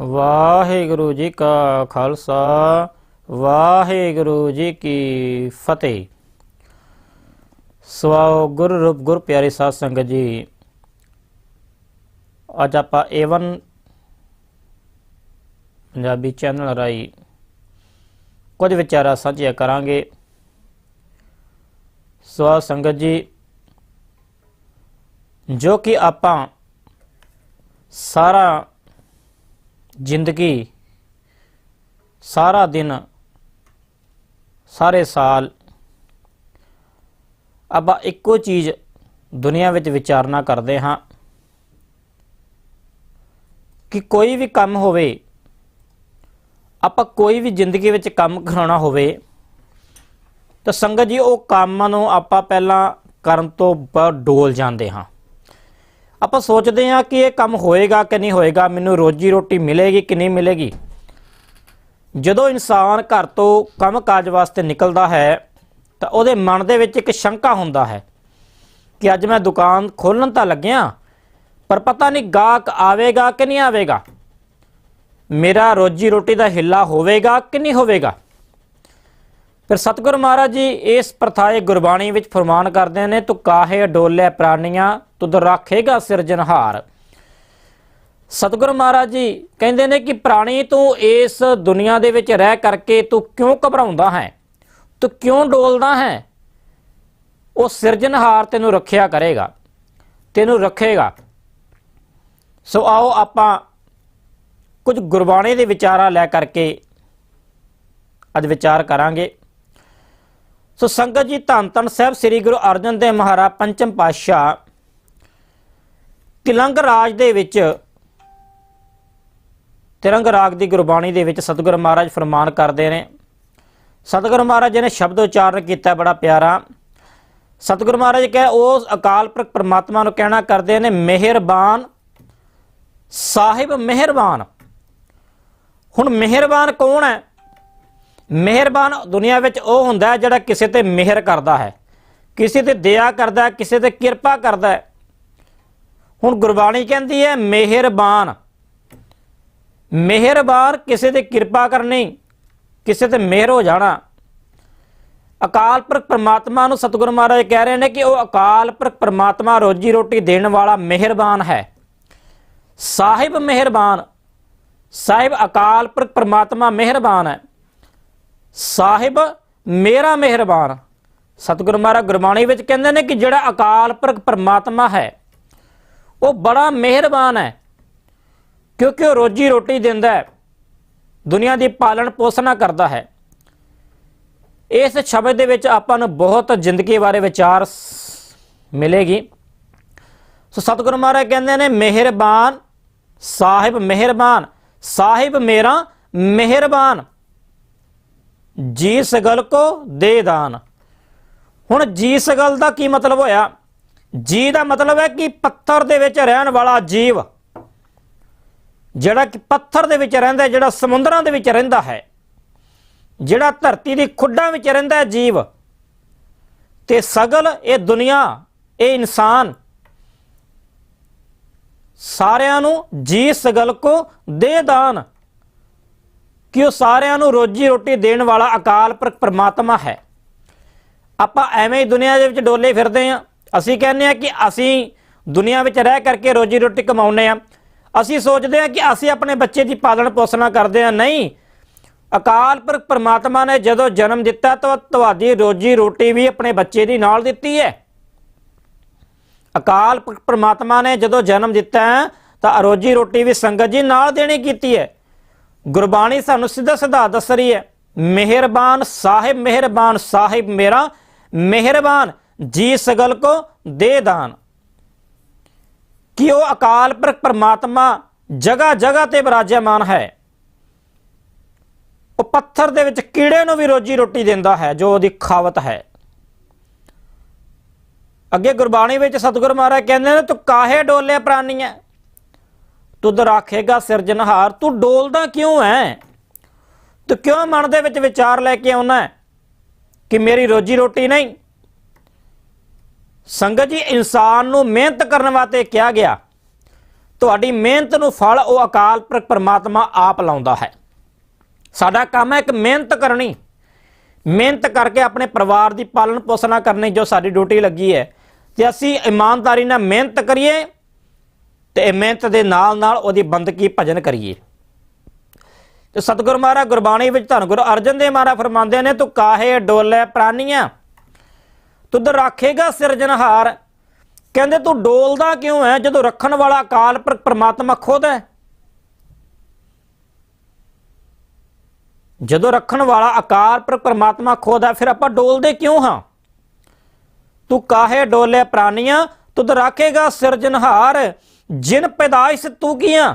ਵਾਹਿਗੁਰੂ ਜੀ ਕਾ ਖਾਲਸਾ, ਵਾਹਿਗੁਰੂ ਜੀ ਕੀ ਫਤਿਹ। ਸਵਾਓ ਗੁਰ ਰੂਪ, ਗੁਰ ਪਿਆਰੇ ਸਾਧ ਸੰਗਤ ਜੀ। ਅੱਜ ਆਪਾਂ ਏਵਨ ਪੰਜਾਬੀ ਚੈਨਲ ਰਾਈ ਕੁਝ ਵਿਚਾਰਾ ਸਾਂਝੇ ਕਰਾਂਗੇ। ਸਵਾਦ ਸੰਗਤ ਜੀ, ਜੋ ਕਿ ਆਪਾਂ ਸਾਰਾ ਜ਼ਿੰਦਗੀ, ਸਾਰਾ ਦਿਨ, ਸਾਰੇ ਸਾਲ, ਆਪਾਂ ਇੱਕੋ ਚੀਜ਼ ਦੁਨੀਆ ਵਿੱਚ ਵਿਚਾਰਨਾ ਕਰਦੇ ਹਾਂ ਕਿ ਕੋਈ ਵੀ ਕੰਮ ਹੋਵੇ, ਆਪਾਂ ਕੋਈ ਵੀ ਜ਼ਿੰਦਗੀ ਵਿੱਚ ਕੰਮ ਕਰਾਉਣਾ ਹੋਵੇ, ਤਾਂ ਸੰਗਤ ਜੀ, ਉਹ ਕੰਮ ਨੂੰ ਆਪਾਂ ਪਹਿਲਾਂ ਕਰਨ ਤੋਂ ਬਾਅਦ ਡੋਲ ਜਾਂਦੇ ਹਾਂ। ਆਪਾਂ ਸੋਚਦੇ ਹਾਂ ਕਿ ਇਹ ਕੰਮ ਹੋਏਗਾ ਕਿ ਨਹੀਂ ਹੋਏਗਾ, ਮੈਨੂੰ ਰੋਜੀ ਰੋਟੀ ਮਿਲੇਗੀ ਕਿ ਨਹੀਂ ਮਿਲੇਗੀ? ਜਦੋਂ ਇਨਸਾਨ ਘਰ ਤੋਂ ਕੰਮਕਾਜ ਵਾਸਤੇ ਨਿਕਲਦਾ ਹੈ, ਤਾਂ ਉਹਦੇ ਮਨ ਦੇ ਵਿੱਚ ਇੱਕ ਸ਼ੰਕਾ ਹੁੰਦਾ ਹੈ ਕਿ ਅੱਜ ਮੈਂ ਦੁਕਾਨ ਖੋਲਣ ਤਾਂ ਲੱਗਿਆ, ਪਰ ਪਤਾ ਨਹੀਂ ਗਾਹਕ ਆਵੇਗਾ ਕਿ ਨਹੀਂ ਆਵੇਗਾ? ਮੇਰਾ ਰੋਜੀ ਰੋਟੀ ਦਾ ਹਿੱਲਾ ਹੋਵੇਗਾ ਕਿ ਨਹੀਂ ਹੋਵੇਗਾ? ਫਿਰ ਸਤਿਗੁਰ ਮਹਾਰਾਜ ਜੀ, ਇਸ ਪ੍ਰਥਾਏ ਗੁਰਬਾਣੀ ਵਿੱਚ ਫਰਮਾਨ ਕਰਦੇ ਨੇ, ਤੂੰ ਕਾਹੇ ਡੋਲੇ ਪ੍ਰਾਣੀਆਂ ਤੁਧ ਰਾਖੇਗਾ ਸਿਰਜਣਹਾਰ। ਸਤਿਗੁਰ ਮਹਾਰਾਜ ਜੀ ਕਹਿੰਦੇ ਨੇ ਕਿ ਪ੍ਰਾਣੀ ਤੂੰ ਇਸ ਦੁਨੀਆ ਦੇ ਵਿੱਚ ਰਹਿ ਕਰਕੇ ਤੂੰ ਕਿਉਂ ਘਬਰਾਉਂਦਾ ਹੈ? ਤੂੰ ਕਿਉਂ ਡੋਲਦਾ ਹੈ? ਉਹ ਸਿਰਜਣਹਾਰ ਤੈਨੂੰ ਰੱਖਿਆ ਕਰੇਗਾ, ਤੈਨੂੰ ਰੱਖੇਗਾ। ਸੋ ਆਓ ਆਪਾਂ ਕੁਝ ਗੁਰਬਾਣੀ ਦੇ ਵਿਚਾਰਾਂ ਲੈ ਕਰਕੇ ਅੱਜ ਵਿਚਾਰ ਕਰਾਂਗੇ। ਸੋ ਸੰਗਤ ਜੀ, ਧੰਨ ਧੰਨ ਸਾਹਿਬ ਸ੍ਰੀ ਗੁਰੂ ਅਰਜਨ ਦੇਵ ਮਹਾਰਾਜ, ਪੰਚਮ ਪਾਤਸ਼ਾਹ, ਤਿਲੰਗ ਰਾਜ ਦੇ ਵਿੱਚ ਤਿਰੰਗ ਰਾਗ ਦੀ ਗੁਰਬਾਣੀ ਦੇ ਵਿੱਚ ਸਤਿਗੁਰ ਮਹਾਰਾਜ ਫਰਮਾਨ ਕਰਦੇ ਨੇ। ਸਤਿਗੁਰ ਮਹਾਰਾਜ ਜੀ ਨੇ ਸ਼ਬਦ ਉਚਾਰਨ ਕੀਤਾ, ਬੜਾ ਪਿਆਰਾ। ਸਤਿਗੁਰ ਮਹਾਰਾਜ ਕਹੇ, ਉਹ ਅਕਾਲ ਪੁਰਖ ਪਰਮਾਤਮਾ ਨੂੰ ਕਹਿਣਾ ਕਰਦੇ ਨੇ, ਮਿਹਰਬਾਨ, ਸਾਹਿਬ ਮਿਹਰਬਾਨ। ਹੁਣ ਮਿਹਰਬਾਨ ਕੌਣ ਹੈ? ਮਿਹਰਬਾਨ ਦੁਨੀਆ ਵਿੱਚ ਉਹ ਹੁੰਦਾ ਹੈ ਜਿਹੜਾ ਕਿਸੇ ਤੇ ਮਿਹਰ ਕਰਦਾ ਹੈ। ਕਿਸੇ ਤੇ ਦਇਆ ਕਰਦਾ ਹੈ, ਕਿਸੇ ਤੇ ਕਿਰਪਾ ਕਰਦਾ ਹੈ। ਹੁਣ ਗੁਰਬਾਣੀ ਕਹਿੰਦੀ ਹੈ, ਮਿਹਰਬਾਨ। ਮਿਹਰਬਾਨ ਕਿਸੇ ਤੇ ਕਿਰਪਾ ਕਰਨੀ, ਕਿਸੇ ਤੇ ਮਿਹਰ ਹੋ ਜਾਣਾ। ਅਕਾਲ ਪੁਰਖ ਪ੍ਰਮਾਤਮਾ ਨੂੰ ਸਤਿਗੁਰੂ ਮਹਾਰਾਜ ਕਹਿ ਰਹੇ ਨੇ ਕਿ ਉਹ ਅਕਾਲ ਪੁਰਖ ਪ੍ਰਮਾਤਮਾ ਰੋਜੀ ਰੋਟੀ ਦੇਣ ਵਾਲਾ ਮਿਹਰਬਾਨ ਹੈ। ਸਾਹਿਬ ਮਿਹਰਬਾਨ। ਸਾਹਿਬ ਅਕਾਲ ਪੁਰਖ ਪ੍ਰਮਾਤਮਾ ਮਿਹਰਬਾਨ ਹੈ। ਸਾਹਿਬ, ਮੇਰਾ ਮਿਹਰਬਾਨ। ਸਤਿਗੁਰ ਮਹਾਰਾਜ ਗੁਰਬਾਣੀ ਵਿੱਚ ਕਹਿੰਦੇ ਨੇ ਕਿ ਜਿਹੜਾ ਅਕਾਲ ਪੁਰਖ ਪਰਮਾਤਮਾ ਹੈ, ਉਹ ਬੜਾ ਮਿਹਰਬਾਨ ਹੈ। ਕਿਉਂਕਿ ਉਹ ਰੋਜੀ ਰੋਟੀ ਦਿੰਦਾ ਹੈ, ਦੁਨੀਆ ਦੀ ਪਾਲਣ ਪੋਸ਼ਣਾ ਕਰਦਾ ਹੈ। ਇਸ ਸ਼ਬਦ ਦੇ ਵਿੱਚ ਆਪਾਂ ਨੂੰ ਬਹੁਤ ਜ਼ਿੰਦਗੀ ਬਾਰੇ ਵਿਚਾਰ ਮਿਲੇਗੀ। ਸੋ ਸਤਿਗੁਰ ਮਹਾਰਾਜ ਕਹਿੰਦੇ ਨੇ, ਮਿਹਰਬਾਨ, ਸਾਹਿਬ ਮਿਹਰਬਾਨ, ਸਾਹਿਬ ਮੇਰਾ ਮਿਹਰਬਾਨ। ਜੀ ਸਗਲ ਕੋ ਦੇ ਦਾਨ। ਹੁਣ ਜੀ ਸਗਲ ਦਾ ਕੀ ਮਤਲਬ ਹੋਇਆ? ਜੀ ਦਾ ਮਤਲਬ ਹੈ ਕਿ ਪੱਥਰ ਦੇ ਵਿੱਚ ਰਹਿਣ ਵਾਲਾ ਜੀਵ, ਜਿਹੜਾ ਕਿ ਪੱਥਰ ਦੇ ਵਿੱਚ ਰਹਿੰਦਾ ਜਿਹੜਾ ਸਮੁੰਦਰਾਂ ਦੇ ਵਿੱਚ ਰਹਿੰਦਾ ਹੈ, ਜਿਹੜਾ ਧਰਤੀ ਦੀ ਖੁੱਡਾਂ ਵਿੱਚ ਰਹਿੰਦਾ ਜੀਵ, ਤੇ ਸਗਲ ਇਹ ਦੁਨੀਆ, ਇਹ ਇਨਸਾਨ ਸਾਰਿਆਂ ਨੂੰ ਜੀ ਸਗਲ ਕੋ ਦੇ ਦਾਨ। ਕਿ ਉਹ ਸਾਰਿਆਂ ਨੂੰ ਰੋਜੀ ਰੋਟੀ ਦੇਣ ਵਾਲਾ ਅਕਾਲ ਪੁਰਖ ਪਰਮਾਤਮਾ ਹੈ। ਆਪਾਂ ਐਵੇਂ ਹੀ ਦੁਨੀਆ ਦੇ ਵਿੱਚ ਡੋਲੇ ਫਿਰਦੇ ਆਂ ਅਸੀਂ ਕਹਿੰਦੇ ਆ ਕਿ ਅਸੀਂ ਦੁਨੀਆ ਵਿੱਚ ਰਹਿ ਕਰਕੇ ਰੋਜੀ ਰੋਟੀ ਕਮਾਉਂਦੇ ਆ ਅਸੀਂ ਸੋਚਦੇ ਆ ਕਿ ਅਸੀਂ ਆਪਣੇ ਬੱਚੇ ਦੀ ਪਾਲਣ ਪੋਸ਼ਣਾ ਕਰਦੇ ਆ ਨਹੀਂ ਅਕਾਲ ਪੁਰਖ ਪਰਮਾਤਮਾ ਨੇ ਜਦੋਂ ਜਨਮ ਦਿੱਤਾ ਤਾਂ ਤੁਹਾਡੀ ਰੋਜੀ ਰੋਟੀ ਵੀ ਆਪਣੇ ਬੱਚੇ ਦੀ ਨਾਲ ਦਿੱਤੀ ਹੈ। ਅਕਾਲ ਪੁਰਖ ਪਰਮਾਤਮਾ ਨੇ ਜਦੋਂ ਜਨਮ ਦਿੱਤਾ ਹੈ, ਤਾਂ ਰੋਜੀ ਰੋਟੀ ਵੀ ਸੰਗਤ ਜੀ ਨਾਲ ਦੇਣੀ ਕੀਤੀ ਹੈ। ਗੁਰਬਾਣੀ ਸਾਨੂੰ ਸਿੱਧਾ ਸਿੱਧਾ ਦੱਸ ਰਹੀ ਹੈ, ਮਿਹਰਬਾਨ ਸਾਹਿਬ ਮਿਹਰਬਾਨ ਸਾਹਿਬ ਮੇਰਾ, ਮਿਹਰਬਾਨ ਜੀ ਸਗਲ ਕੋ ਦੇ ਦਾਨ। ਕਿ ਉਹ ਅਕਾਲ ਪੁਰਖ ਪਰਮਾਤਮਾ ਜਗ੍ਹਾ ਜਗ੍ਹਾ ਤੇ ਬਿਰਾਜਮਾਨ ਹੈ? ਉਹ ਪੱਥਰ ਦੇ ਵਿੱਚ ਕੀੜੇ ਨੂੰ ਵੀ ਰੋਜੀ ਰੋਟੀ ਦਿੰਦਾ ਹੈ, ਜੋ ਉਹਦੀ ਖਾਵਤ ਹੈ। ਅੱਗੇ ਗੁਰਬਾਣੀ ਵਿੱਚ ਸਤਿਗੁਰ ਮਹਾਰਾਜ ਕਹਿੰਦੇ ਨੇ, ਤੂੰ ਕਾਹੇ ਡੋਲੇ ਹੈ ਤੁਧ ਰਾਖੇਗਾ ਸਿਰਜਣਹਾਰ, ਤੂੰ ਡੋਲਦਾ ਕਿਉਂ ਹੈ ਤੂੰ ਕਿਉਂ ਮਨ ਦੇ ਵਿੱਚ ਵਿਚਾਰ ਲੈ ਕੇ ਆਉਣਾ ਕਿ ਮੇਰੀ ਰੋਜੀ ਰੋਟੀ ਨਹੀਂ? ਸੰਗਤ ਜੀ, ਇਨਸਾਨ ਨੂੰ ਮਿਹਨਤ ਕਰਨ ਵਾਸਤੇ ਕਿਹਾ ਗਿਆ, ਤੁਹਾਡੀ ਮਿਹਨਤ ਨੂੰ ਫਲ ਉਹ ਅਕਾਲ ਪੁਰਖ ਪਰਮਾਤਮਾ ਆਪ ਲਾਉਂਦਾ ਹੈ। ਸਾਡਾ ਕੰਮ ਹੈ ਇੱਕ ਮਿਹਨਤ ਕਰਨੀ। ਮਿਹਨਤ ਕਰਕੇ ਆਪਣੇ ਪਰਿਵਾਰ ਦੀ ਪਾਲਣ ਪੋਸ਼ਣਾ ਕਰਨੀ ਜੋ ਸਾਡੀ ਡਿਊਟੀ ਲੱਗੀ ਹੈ। ਤੇ ਅਸੀਂ ਇਮਾਨਦਾਰੀ ਨਾਲ ਮਿਹਨਤ ਕਰੀਏ ਤੇ ਮਿਹਨਤ ਦੇ ਨਾਲ ਨਾਲ ਉਹਦੀ ਬੰਦਗੀ ਭਜਨ ਕਰੀਏ। ਤੇ ਸਤਿਗੁਰ ਮਹਾਰਾਜ ਗੁਰਬਾਣੀ ਵਿੱਚ ਧੰਨ ਗੁਰੂ ਅਰਜਨ ਦੇਵ ਮਹਾਰਾਜ ਫਰਮਾਉਂਦੇ ਨੇ, ਤੂੰ ਕਾਹੇ ਡੋਲੇ ਪ੍ਰਾਨੀਆਂ ਤੁਧ ਰੱਖੇਗਾ ਸਿਰਜਣਹਾਰ। ਕਹਿੰਦੇ, ਤੂੰ ਡੋਲਦਾ ਕਿਉਂ ਹੈ ਜਦੋਂ ਰੱਖਣ ਵਾਲਾ ਅਕਾਲ ਪੁਰਖ ਪ੍ਰਮਾਤਮਾ ਖੁਦ ਹੈ ਜਦੋਂ ਰੱਖਣ ਵਾਲਾ ਅਕਾਲ ਪੁਰਖ ਪ੍ਰਮਾਤਮਾ ਖੁਦ ਹੈ ਫਿਰ ਆਪਾਂ ਡੋਲਦੇ ਕਿਉਂ ਹਾਂ? ਤੂੰ ਕਾਹੇ ਡੋਲੇ ਪ੍ਰਾਨੀਆਂ ਤੁਧ ਰੱਖੇਗਾ ਸਿਰਜਣਹਾਰ। ਜਿਨ ਪੈਦਾਇਸ਼ ਤੂੰ ਕੀਆਂ,